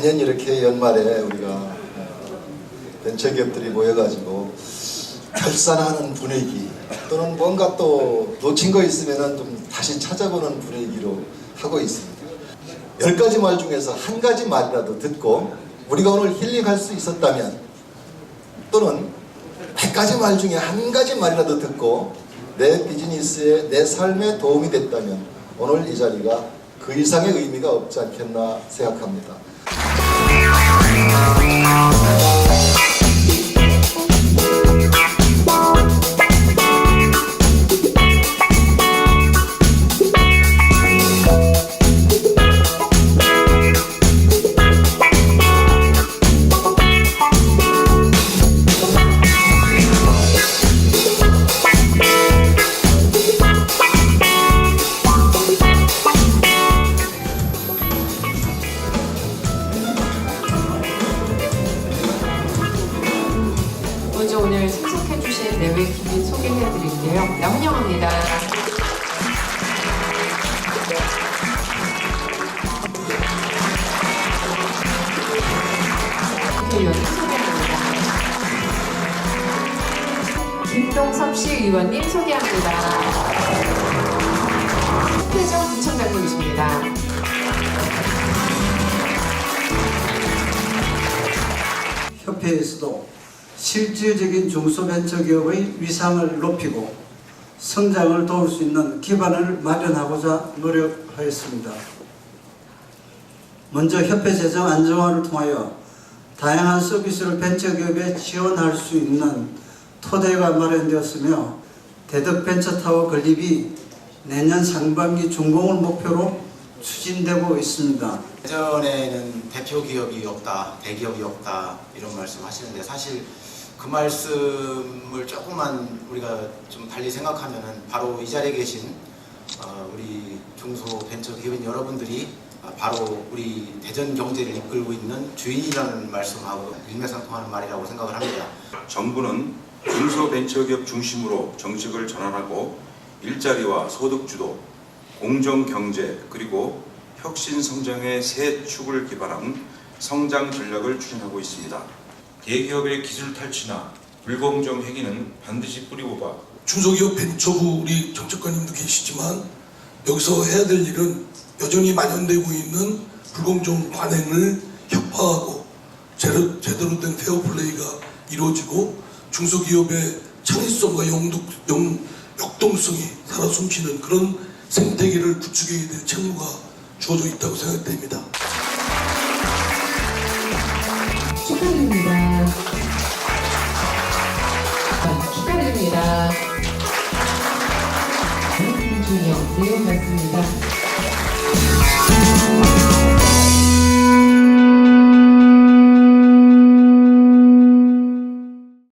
매년 이렇게 연말에 우리가 어, 벤처기업들이 모여가지고 결산하는 분위기 또는 뭔가 또 놓친 거 있으면은 좀 다시 찾아보는 분위기로 하고 있습니다. 열 가지 말 중에서 한 가지 말이라도 듣고 우리가 오늘 힐링할 수 있었다면 또는 백 가지 말 중에 한 가지 말이라도 듣고 내 비즈니스에 내 삶에 도움이 됐다면 오늘 이 자리가 그 이상의 의미가 없지 않겠나 생각합니다. Música 먼저 오늘 참석해주신 네외 기민 소개해드릴게요. 소개합니다. 김동섭 씨 의원님 소개합니다. 태정 부총장님이십니다. 협회에서도 실질적인 중소벤처기업의 위상을 높이고 성장을 도울 수 있는 기반을 마련하고자 노력하였습니다. 먼저 협회 재정 안정화를 통하여 다양한 서비스를 벤처기업에 지원할 수 있는 토대가 마련되었으며 대덕 벤처타워 건립이 내년 상반기 준공을 목표로 추진되고 있습니다. 예전에는 대표 기업이 없다, 대기업이 없다 이런 말씀 하시는데 사실 그 말씀을 조금만 우리가 좀 달리 생각하면은 바로 이 자리에 계신 어, 우리 중소 벤처 기업인 여러분들이 아, 바로 우리 대전 경제를 이끌고 있는 주인이라는 말씀하고 일맥상통하는 말이라고 생각을 합니다. 정부는 중소벤처기업 중심으로 정책을 전환하고 일자리와 소득주도, 공정경제 그리고 혁신 성장의 세 축을 기반한 성장 전략을 추진하고 있습니다. 대기업의 기술 탈취나 불공정 행위는 반드시 뿌리고봐 중소기업 벤처부 우리 정책관님도 계시지만 여기서 해야 될 일은 여전히 만연되고 있는 불공정 관행을 혁파하고 제대로, 제대로 된 페어플레이가 이루어지고 중소기업의 창의성과 영독, 영, 역동성이 살아 숨쉬는 그런 생태계를 구축해야 될 책무가 주어져 있다고 생각됩니다. 축하드립니다. 김준영 의원 맞습니다.